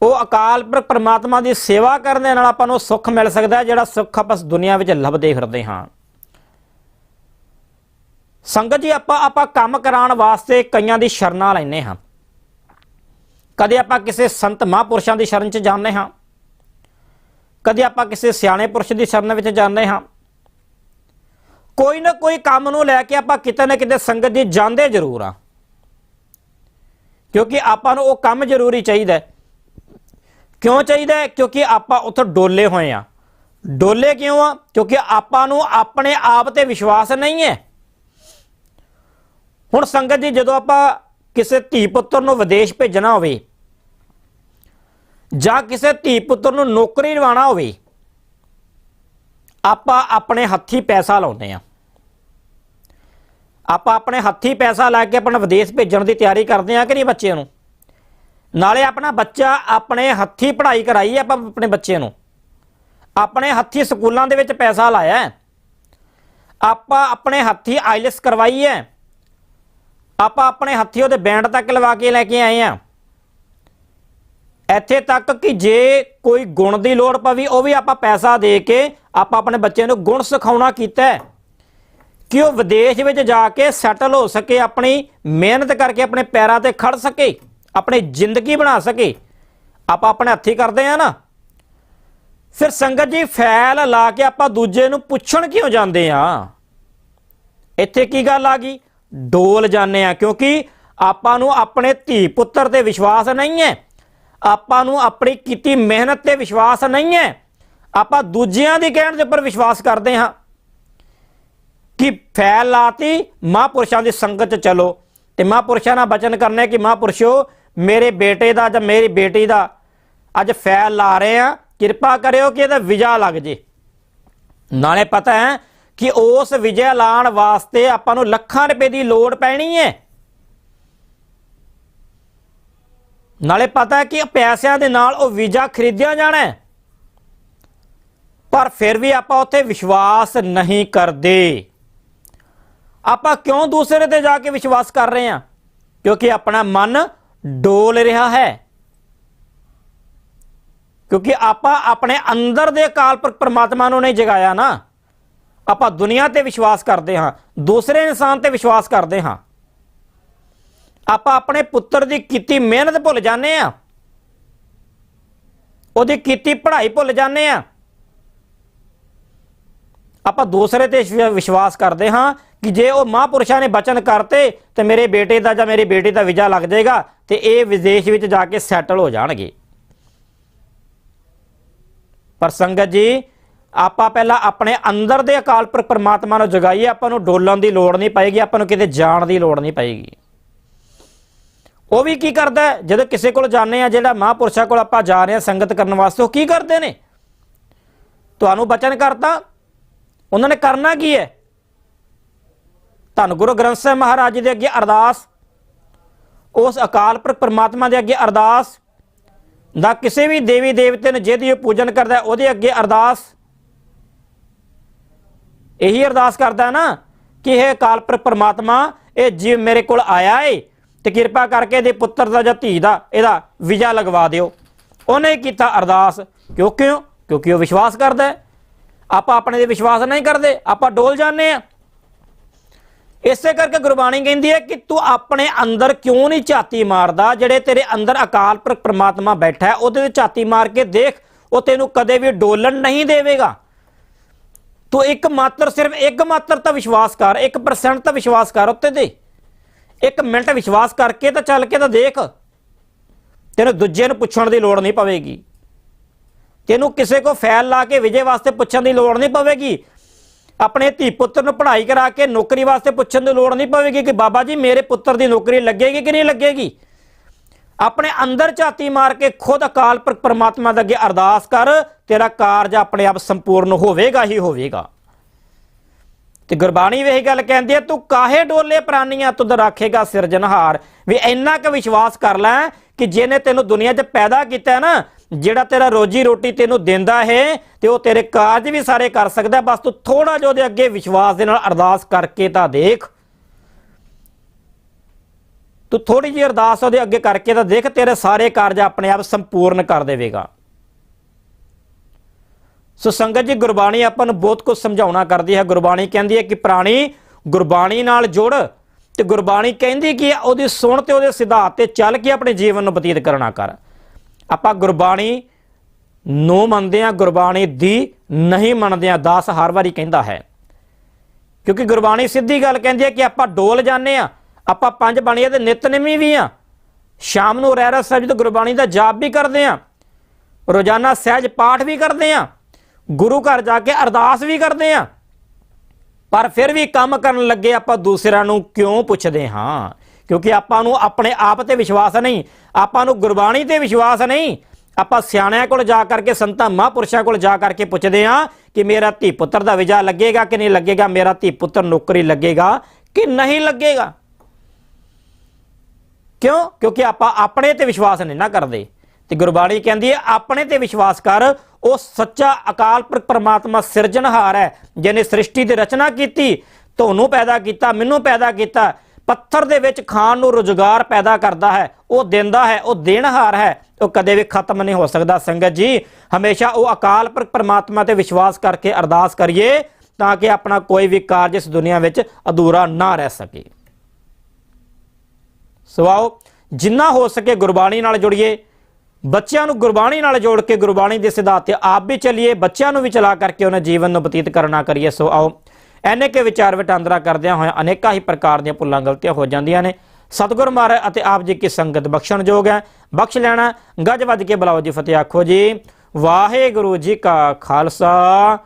ਉਹ ਅਕਾਲ ਪੁਰਖ ਪਰਮਾਤਮਾ ਦੀ ਸੇਵਾ ਕਰਨ ਦੇ ਨਾਲ ਆਪਾਂ ਨੂੰ ਸੁੱਖ ਮਿਲ ਸਕਦਾ ਹੈ, ਜਿਹੜਾ ਸੁੱਖ ਆਪਾਂ ਇਸ ਦੁਨੀਆ ਵਿੱਚ ਲੱਭਦੇ ਫਿਰਦੇ ਹਾਂ। ਸੰਗਤ ਜੀ, ਆਪਾਂ ਆਪਾਂ ਕੰਮ ਕਰਾਉਣ ਵਾਸਤੇ ਕਈਆਂ ਦੀ ਸ਼ਰਨਾ ਲੈਨੇ ਹਾਂ। ਕਦੇ ਆਪਾਂ ਕਿਸੇ ਸੰਤ ਮਹਾਂਪੁਰਸ਼ਾਂ ਦੀ ਸ਼ਰਨ 'ਚ ਜਾਂਦੇ ਹਾਂ। ਕਦੇ ਆਪਾਂ ਕਿਸੇ ਸਿਆਣੇ ਪੁਰਸ਼ ਦੀ ਸ਼ਰਨ ਵਿੱਚ ਜਾਂਦੇ ਹਾਂ। ਕੋਈ ਨਾ ਕੋਈ ਕੰਮ ਨੂੰ ਲੈ ਕੇ ਆਪਾਂ ਕਿਤੇ ਨਾ ਕਿਤੇ ਸੰਗਤ ਜੀ ਜਾਂਦੇ ਜ਼ਰੂਰ ਆ ਕਿਉਂਕਿ ਆਪਾਂ ਨੂੰ ਉਹ ਕੰਮ ਜ਼ਰੂਰੀ ਚਾਹੀਦਾ ਕਿਉਂ ਚਾਹੀਦਾ ਕਿਉਂਕਿ ਆਪਾਂ ਉੱਥੋਂ ਡੋਲੇ ਹੋਏ ਆ ਡੋਲੇ ਕਿਉਂ ਆ? ਕਿਉਂਕਿ ਆਪਾਂ ਨੂੰ ਆਪਣੇ ਆਪ ਤੇ ਵਿਸ਼ਵਾਸ ਨਹੀਂ ਹੈ। ਹੁਣ ਸੰਗਤ ਜੀ ਜਦੋਂ ਆਪਾਂ ਕਿਸੇ ਧੀ ਪੁੱਤਰ ਨੂੰ ਵਿਦੇਸ਼ ਭੇਜਣਾ ਹੋਵੇ ਜਾਂ ਕਿਸੇ ਧੀ ਪੁੱਤਰ ਨੂੰ ਨੌਕਰੀ ਲਵਾਉਣਾ ਹੋਵੇ, ਆਪਾਂ ਆਪਣੇ ਹੱਥੀ ਪੈਸਾ ਲਾਉਂਦੇ ਆ ਆਪਾਂ ਆਪਣੇ ਹੱਥੀ ਪੈਸਾ ਲਾ ਕੇ ਆਪਣਾ ਵਿਦੇਸ਼ ਭੇਜਣ ਦੀ ਤਿਆਰੀ ਕਰਦੇ ਆ ਕਿ ਨਹੀਂ ਬੱਚੇ ਨੂੰ? ਨਾਲੇ ਆਪਣਾ ਬੱਚਾ ਆਪਣੇ ਹੱਥੀ ਪੜ੍ਹਾਈ ਕਰਾਈ ਆਪਾਂ ਆਪਣੇ ਬੱਚੇ ਨੂੰ। ਆਪਣੇ ਹੱਥੀ ਸਕੂਲਾਂ ਦੇ ਵਿੱਚ ਪੈਸਾ ਲਾਇਆ ਆਪਾਂ ਆਪਣੇ ਹੱਥੀ ਆਈਲੈਸ ਕਰਵਾਈ ਹੈ। ਆਪਾਂ ਆਪਣੇ ਹੱਥੀ ਉਹਦੇ ਬੈਂਡ ਤੱਕ ਲਵਾ ਕੇ ਲੈ ਕੇ ਆਏ ਆ ਇੱਥੇ ਤੱਕ ਕਿ ਜੇ ਕੋਈ ਗੁਣ ਦੀ ਲੋੜ ਪਵੇ, ਉਹ ਵੀ ਆਪਾਂ ਪੈਸਾ ਦੇ ਕੇ ਆਪਾਂ ਆਪਣੇ ਬੱਚਿਆਂ ਨੂੰ ਗੁਣ ਸਿਖਾਉਣਾ ਕੀਤਾ ਕਿ ਉਹ ਵਿਦੇਸ਼ ਵਿੱਚ ਜਾ ਕੇ ਸੈਟਲ ਹੋ ਸਕੇ, ਆਪਣੀ ਮਿਹਨਤ ਕਰਕੇ ਆਪਣੇ ਪੈਰਾਂ ਤੇ ਖੜ ਸਕੇ, ਆਪਣੀ ਜ਼ਿੰਦਗੀ ਬਣਾ ਸਕੇ। ਆਪਾਂ ਆਪਣੇ ਹੱਥੀ ਕਰਦੇ ਆ ਨਾ। ਫਿਰ ਸੰਗਤ ਜੀ ਫੈਲ ਲਾ ਕੇ ਆਪਾਂ ਦੂਜੇ ਨੂੰ ਪੁੱਛਣ ਕਿਉਂ ਜਾਂਦੇ ਆ ਇੱਥੇ ਕੀ ਗੱਲ ਆ ਗਈ? ਡੋਲ ਜਾਂਦੇ ਆ ਕਿਉਂਕਿ ਆਪਾਂ ਨੂੰ ਆਪਣੇ ਧੀ ਪੁੱਤਰ ਤੇ ਵਿਸ਼ਵਾਸ ਨਹੀਂ ਹੈ। ਆਪਾਂ ਨੂੰ ਆਪਣੀ ਕੀਤੀ ਮਿਹਨਤ ਤੇ ਵਿਸ਼ਵਾਸ ਨਹੀਂ ਹੈ। ਆਪਾਂ ਦੂਜਿਆਂ ਦੇ ਕਹਿਣ ਦੇ ਉੱਪਰ ਵਿਸ਼ਵਾਸ ਕਰਦੇ ਹਾਂ ਕਿ ਫੈਲ ਲਾਤੀ, ਮਹਾਂਪੁਰਸ਼ਾਂ ਦੀ ਸੰਗਤ ਚ ਚਲੋ ਤੇ ਮਹਾਂਪੁਰਸ਼ਾਂ ਨਾਲ ਬਚਨ ਕਰਨਾ ਕਿ ਮਹਾਂਪੁਰਸ਼ੋ, ਮੇਰੇ ਬੇਟੇ ਦਾ ਜਾਂ ਮੇਰੀ ਬੇਟੀ ਦਾ ਅੱਜ ਫੈਲ ਲਾ ਰਹੇ ਆ ਕਿਰਪਾ ਕਰਿਓ ਕਿ ਇਹਦਾ ਵਿਜਾ ਲੱਗ ਜੇ। ਨਾਲੇ ਪਤਾ ਹੈ ਕਿ ਉਸ ਵਿਜੇ ਲਾਣ ਵਾਸਤੇ ਆਪਾਂ ਨੂੰ ਲੱਖਾਂ ਰੁਪਏ ਦੀ ਲੋੜ ਪੈਣੀ ਹੈ। ਨਾਲੇ ਪਤਾ ਹੈ ਕਿ ਪੈਸਿਆਂ ਦੇ ਨਾਲ ਉਹ ਵੀਜ਼ਾ ਖਰੀਦਿਆ ਜਾਣਾ ਹੈ। ਪਰ ਫਿਰ ਵੀ ਆਪਾਂ ਉੱਥੇ ਵਿਸ਼ਵਾਸ ਨਹੀਂ ਕਰਦੇ। ਆਪਾਂ ਕਿਉਂ ਦੂਸਰੇ ਤੇ ਜਾ ਕੇ ਵਿਸ਼ਵਾਸ ਕਰ ਰਹੇ ਹਾਂ? ਕਿਉਂਕਿ ਆਪਣਾ ਮਨ ਡੋਲ ਰਿਹਾ ਹੈ। ਕਿਉਂਕਿ ਆਪਾਂ ਆਪਣੇ ਅੰਦਰ ਦੇ ਅਕਾਲ ਪਰਮਾਤਮਾ ਨੂੰ ਨਹੀਂ ਜਗਾਇਆ ਨਾ। ਆਪਾਂ ਦੁਨੀਆ ਤੇ ਵਿਸ਼ਵਾਸ ਕਰਦੇ ਹਾਂ, ਦੂਸਰੇ ਇਨਸਾਨ ਤੇ ਵਿਸ਼ਵਾਸ ਕਰਦੇ ਹਾਂ। ਆਪਾਂ ਆਪਣੇ ਪੁੱਤਰ ਦੀ ਕੀਤੀ ਮਿਹਨਤ ਭੁੱਲ ਜਾਂਦੇ ਆ। ਉਹਦੀ ਕੀਤੀ ਪੜ੍ਹਾਈ ਭੁੱਲ ਜਾਂਦੇ ਆ। ਆਪਾਂ ਦੂਸਰੇ ਤੇ ਵਿਸ਼ਵਾਸ ਕਰਦੇ ਹਾਂ ਕਿ ਜੇ ਉਹ ਮਹਾਂਪੁਰਸ਼ਾਂ ਨੇ ਬਚਨ ਕਰਤੇ ਤੇ ਮੇਰੇ ਬੇਟੇ ਦਾ ਜਾਂ ਮੇਰੀ ਬੇਟੀ ਦਾ ਵੀਜ਼ਾ ਲੱਗ ਜਾਏਗਾ ਤੇ ਇਹ ਵਿਦੇਸ਼ ਵਿੱਚ ਜਾ ਕੇ ਸੈਟਲ ਹੋ ਜਾਣਗੇ। ਪਰ ਸੰਗਤ ਜੀ, ਆਪਾਂ ਪਹਿਲਾਂ ਆਪਣੇ ਅੰਦਰ ਦੇ ਅਕਾਲ ਪੁਰਖ ਪ੍ਰਮਾਤਮਾ ਨੂੰ ਜਗਾਈਏ, ਆਪਾਂ ਨੂੰ ਡੋਲਣ ਦੀ ਲੋੜ ਨਹੀਂ ਪਏਗੀ, ਆਪਾਂ ਨੂੰ ਕਿਤੇ ਜਾਣ ਦੀ ਲੋੜ ਨਹੀਂ ਪਏਗੀ। ਉਹ ਵੀ ਕੀ ਕਰਦਾ ਹੈ? ਜਦੋਂ ਕਿਸੇ ਕੋਲ ਜਾਂਦੇ ਆ ਜਿਹੜਾ ਮਹਾਂਪੁਰਸ਼ਾਂ ਕੋਲ ਆਪਾਂ ਜਾ ਰਹੇ ਆ ਸੰਗਤ ਕਰਨ ਵਾਸਤੇ, ਉਹ ਕੀ ਕਰਦੇ ਨੇ? ਤੁਹਾਨੂੰ ਬਚਨ ਕਰਤਾ? ਉਹਨਾਂ ਨੇ ਕਰਨਾ ਕੀ ਹੈ? ਧੰਨ ਗੁਰੂ ਗ੍ਰੰਥ ਸਾਹਿਬ ਮਹਾਰਾਜ ਜੀ ਦੇ ਅੱਗੇ ਅਰਦਾਸ, ਉਸ ਅਕਾਲ ਪੁਰਖ ਪਰਮਾਤਮਾ ਦੇ ਅੱਗੇ ਅਰਦਾਸ ਦਾ ਕਿਸੇ ਵੀ ਦੇਵੀ ਦੇਵਤੇ ਨੂੰ ਜਿਹਦੀ ਉਹ ਪੂਜਨ ਕਰਦਾ, ਉਹਦੇ ਅੱਗੇ ਅਰਦਾਸ। ਇਹੀ ਅਰਦਾਸ ਕਰਦਾ ਨਾ ਕਿ ਇਹ ਅਕਾਲ ਪੁਰਖ ਪਰਮਾਤਮਾ, ਇਹ ਜੀਵ ਮੇਰੇ ਕੋਲ ਆਇਆ ਏ ਤੇ ਕਿਰਪਾ ਕਰਕੇ ਇਹਦੇ ਪੁੱਤਰ ਦਾ ਜਾਂ ਧੀ ਦਾ ਇਹਦਾ ਵੀਜ਼ਾ ਲਗਵਾ ਦਿਓ। ਉਹਨੇ ਕੀਤਾ ਅਰਦਾਸ। ਕਿਉਂ ਕਿਉਂ? ਕਿਉਂਕਿ ਉਹ ਵਿਸ਼ਵਾਸ ਕਰਦਾ ਹੈ। ਆਪਾਂ ਆਪਣੇ ਤੇ ਵਿਸ਼ਵਾਸ ਨਹੀਂ ਕਰਦੇ। ਆਪਾਂ ਡੋਲ ਜਾਂਦੇ ਆ ਇਸੇ ਕਰਕੇ ਗੁਰਬਾਣੀ ਕਹਿੰਦੀ ਹੈ ਕਿ ਤੂੰ ਆਪਣੇ ਅੰਦਰ ਕਿਉਂ ਨਹੀਂ ਝਾਤੀ ਮਾਰਦਾ? ਜਿਹੜੇ ਤੇਰੇ ਅੰਦਰ ਅਕਾਲ ਪੁਰਖ ਪ੍ਰਮਾਤਮਾ ਬੈਠਾ ਹੈ, ਉਹਦੇ ਤੇ ਝਾਤੀ ਮਾਰ ਕੇ ਦੇਖ, ਉਹ ਤੈਨੂੰ ਕਦੇ ਵੀ ਡੋਲਣ ਨਹੀਂ ਦੇਵੇਗਾ। ਤੂੰ ਇੱਕ ਮਾਤਰ ਸਿਰਫ ਇੱਕ ਮਾਤਰ ਤਾਂ ਵਿਸ਼ਵਾਸ ਕਰ 1% ਤਾਂ ਵਿਸ਼ਵਾਸ ਕਰ ਉੱਤੇ ਦੇ ਇੱਕ ਮਿੰਟ ਵਿਸ਼ਵਾਸ ਕਰਕੇ ਤਾਂ ਚੱਲ ਕੇ ਤਾਂ ਦੇਖ। ਤੈਨੂੰ ਦੂਜੇ ਨੂੰ ਪੁੱਛਣ ਦੀ ਲੋੜ ਨਹੀਂ ਪਵੇਗੀ। ਤੈਨੂੰ ਕਿਸੇ ਕੋ ਫੈਲ ਲਾ ਕੇ ਵਿਜੇ ਵਾਸਤੇ ਪੁੱਛਣ ਦੀ ਲੋੜ ਨਹੀਂ ਪਵੇਗੀ। ਆਪਣੇ ਧੀ ਪੁੱਤਰ ਨੂੰ ਪੜ੍ਹਾਈ ਕਰਾ ਕੇ ਨੌਕਰੀ ਵਾਸਤੇ ਪੁੱਛਣ ਦੀ ਲੋੜ ਨਹੀਂ ਪਵੇਗੀ ਕਿ ਬਾਬਾ ਜੀ, ਮੇਰੇ ਪੁੱਤਰ ਦੀ ਨੌਕਰੀ ਲੱਗੇਗੀ ਕਿ ਨਹੀਂ ਲੱਗੇਗੀ? ਆਪਣੇ ਅੰਦਰ ਝਾਤੀ ਮਾਰ ਕੇ ਖੁਦ ਅਕਾਲ ਪੁਰਖ ਪਰਮਾਤਮਾ ਦੇ ਅੱਗੇ ਅਰਦਾਸ ਕਰ, ਤੇਰਾ ਕਾਰਜ ਆਪਣੇ ਆਪ ਸੰਪੂਰਨ ਹੋਵੇਗਾ ਹੀ ਹੋਵੇਗਾ। ਤੇ ਗੁਰਬਾਣੀ ਵੀ ਇਹੀ ਗੱਲ ਕਹਿੰਦੀ ਹੈ, ਤੂੰ ਕਾਹੇ ਡੋਲੇ ਪ੍ਰਾਨੀਆਂ ਤੁਧ ਰਾਖੇਗਾ ਸਿਰਜਣਹਾਰ? ਵੀ ਇੰਨਾ ਕੁ ਵਿਸ਼ਵਾਸ ਕਰ ਲੈ ਕਿ ਜਿਹਨੇ ਤੈਨੂੰ ਦੁਨੀਆ 'ਚ ਪੈਦਾ ਕੀਤਾ ਹੈ ਨਾ, ਜਿਹੜਾ ਤੇਰਾ ਰੋਜੀ ਰੋਟੀ ਤੈਨੂੰ ਦਿੰਦਾ ਹੈ, ਤੇ ਉਹ ਤੇਰੇ ਕਾਰਜ ਵੀ ਸਾਰੇ ਕਰ ਸਕਦਾ ਬਸ ਤੂੰ ਥੋੜਾ ਜਿਹਾ ਉਹਦੇ ਅੱਗੇ ਵਿਸ਼ਵਾਸ ਦੇ ਨਾਲ ਅਰਦਾਸ ਕਰਕੇ ਤਾਂ ਦੇਖ। ਤੂੰ ਥੋੜੀ ਜਿਹੀ ਅਰਦਾਸ ਉਹਦੇ ਅੱਗੇ ਕਰਕੇ ਤਾਂ ਦੇਖ, ਤੇਰੇ ਸਾਰੇ ਕਾਰਜ ਆਪਣੇ ਆਪ ਸੰਪੂਰਨ ਕਰ ਦੇਵੇਗਾ। ਸੋ ਸੰਗਤ ਜੀ, ਗੁਰਬਾਣੀ ਆਪਾਂ ਨੂੰ ਬਹੁਤ ਕੁਝ ਸਮਝਾਉਣਾ ਕਰਦੀ ਹੈ। ਗੁਰਬਾਣੀ ਕਹਿੰਦੀ ਹੈ ਕਿ ਪ੍ਰਾਣੀ ਗੁਰਬਾਣੀ ਨਾਲ ਜੁੜ ਤੇ ਗੁਰਬਾਣੀ ਕਹਿੰਦੀ ਕਿ ਉਹਦੀ ਸੁਣ ਤੇ ਉਹਦੇ ਸਿਧਾਂਤ ਤੇ ਚੱਲ ਕੇ ਆਪਣੇ ਜੀਵਨ ਨੂੰ ਬਤੀਤ ਕਰਨਾ ਕਰ। ਆਪਾਂ ਗੁਰਬਾਣੀ ਨੂੰ ਮੰਨਦੇ ਆ ਗੁਰਬਾਣੀ ਦੀ ਨਹੀਂ ਮੰਨਦੇ ਆ ਦਾਸ ਹਰ ਵਾਰੀ ਕਹਿੰਦਾ ਹੈ। ਕਿਉਂਕਿ ਗੁਰਬਾਣੀ ਸਿੱਧੀ ਗੱਲ ਕਹਿੰਦੀ ਹੈ ਕਿ ਆਪਾਂ ਡੋਲ ਜਾਂਦੇ ਆ ਆਪਾਂ ਪੰਜ ਬਾਣੀਆਂ ਦੇ ਨਿਤਨੇਮੀ ਵੀ ਆ ਸ਼ਾਮ ਨੂੰ ਰਹਿਰਾ ਸਾਹਿਬ ਜੀ ਗੁਰਬਾਣੀ ਦਾ ਜਾਪ ਵੀ ਕਰਦੇ ਆ ਰੋਜ਼ਾਨਾ ਸਹਿਜ ਪਾਠ ਵੀ ਕਰਦੇ ਆ ਗੁਰੂ ਘਰ ਜਾ ਕੇ ਅਰਦਾਸ ਵੀ ਕਰਦੇ ਆ। ਪਰ ਫਿਰ ਵੀ ਕੰਮ ਕਰਨ ਲੱਗੇ ਆਪਾਂ ਦੂਸਰਿਆਂ ਨੂੰ ਕਿਉਂ ਪੁੱਛਦੇ ਹਾਂ? ਕਿਉਂਕਿ ਆਪਾਂ ਨੂੰ ਆਪਣੇ ਆਪ ਤੇ ਵਿਸ਼ਵਾਸ ਨਹੀਂ, ਆਪਾਂ ਨੂੰ ਗੁਰਬਾਣੀ ਤੇ ਵਿਸ਼ਵਾਸ ਨਹੀਂ। ਆਪਾਂ ਸਿਆਣਿਆਂ ਕੋਲ ਜਾ ਕਰਕੇ, ਸੰਤਾਂ ਮਹਾਂਪੁਰਸ਼ਾਂ ਕੋਲ ਜਾ ਕਰਕੇ ਪੁੱਛਦੇ ਹਾਂ ਕਿ ਮੇਰਾ ਧੀ ਪੁੱਤਰ ਦਾ ਵਿਜਾ ਲੱਗੇਗਾ ਕਿ ਨਹੀਂ ਲੱਗੇਗਾ, ਮੇਰਾ ਧੀ ਪੁੱਤਰ ਨੌਕਰੀ ਲੱਗੇਗਾ ਕਿ ਨਹੀਂ ਲੱਗੇਗਾ? ਕਿਉਂ? ਕਿਉਂਕਿ ਆਪਾਂ ਆਪਣੇ ਤੇ ਵਿਸ਼ਵਾਸ ਨਹੀਂ ਨਾ ਕਰਦੇ। ਤੇ ਗੁਰਬਾਣੀ ਕਹਿੰਦੀ ਹੈ, ਆਪਣੇ ਤੇ ਵਿਸ਼ਵਾਸ ਕਰ, ਉਹ ਸੱਚਾ ਅਕਾਲ ਪੁਰਖ ਪਰਮਾਤਮਾ ਸਿਰਜਣਹਾਰ ਹੈ, ਜਿਹਨੇ ਸ੍ਰਿਸ਼ਟੀ ਦੀ ਰਚਨਾ ਕੀਤੀ ਤੁਹਾਨੂੰ ਪੈਦਾ ਕੀਤਾ, ਮੈਨੂੰ ਪੈਦਾ ਕੀਤਾ, ਪੱਥਰ ਦੇ ਵਿੱਚ ਖਾਣ ਨੂੰ ਰੁਜ਼ਗਾਰ ਪੈਦਾ ਕਰਦਾ ਹੈ, ਉਹ ਦਿੰਦਾ ਹੈ, ਉਹ ਦੇਣਹਾਰ ਹੈ, ਉਹ ਕਦੇ ਵੀ ਖਤਮ ਨਹੀਂ ਹੋ ਸਕਦਾ। ਸੰਗਤ ਜੀ, ਹਮੇਸ਼ਾ ਉਹ ਅਕਾਲ ਪੁਰਖ ਪਰਮਾਤਮਾ ਤੇ ਵਿਸ਼ਵਾਸ ਕਰਕੇ ਅਰਦਾਸ ਕਰੀਏ, ਤਾਂ ਕਿ ਆਪਣਾ ਕੋਈ ਵੀ ਕਾਰਜ ਇਸ ਦੁਨੀਆ ਵਿੱਚ ਅਧੂਰਾ ਨਾ ਰਹਿ ਸਕੇ। ਸਵਾਓ ਜਿੰਨਾ ਹੋ ਸਕੇ ਗੁਰਬਾਣੀ ਨਾਲ ਜੁੜੀਏ ਬੱਚਿਆਂ ਨੂੰ ਗੁਰਬਾਣੀ ਨਾਲ ਜੋੜ ਕੇ ਗੁਰਬਾਣੀ ਦੇ ਸਿਧਾਂਤ ਤੇ ਆਪ ਵੀ ਚੱਲੀਏ, ਬੱਚਿਆਂ ਨੂੰ ਵੀ ਚਲਾ ਕਰਕੇ ਉਹਨਾਂ ਜੀਵਨ ਨੂੰ ਬਤੀਤ ਕਰਨਾ ਕਰੀਏ। ਸੋ ਆਓ ਐਨੇ ਕੇ ਵਿਚਾਰ ਵਟਾਂਦਰਾ ਕਰਦਿਆਂ ਹੋਇਆਂ ਅਨੇਕਾਂ ਹੀ ਪ੍ਰਕਾਰ ਦੀਆਂ ਭੁੱਲਾਂ ਗਲਤੀਆਂ ਹੋ ਜਾਂਦੀਆਂ ਨੇ। ਸਤਿਗੁਰ ਮਹਾਰਾਜ ਅਤੇ ਆਪ ਜੀ ਕੀ ਸੰਗਤ ਬਖਸ਼ਣ ਯੋਗ ਹੈ। ਬਖਸ਼ ਲੈਣਾ, ਗੱਜ ਵੱਜ ਕੇ ਬੁਲਾਓ ਜੀ ਫਤਿਹ ਆਖੋ ਜੀ। ਵਾਹਿਗੁਰੂ ਜੀ ਕਾ ਖਾਲਸਾ।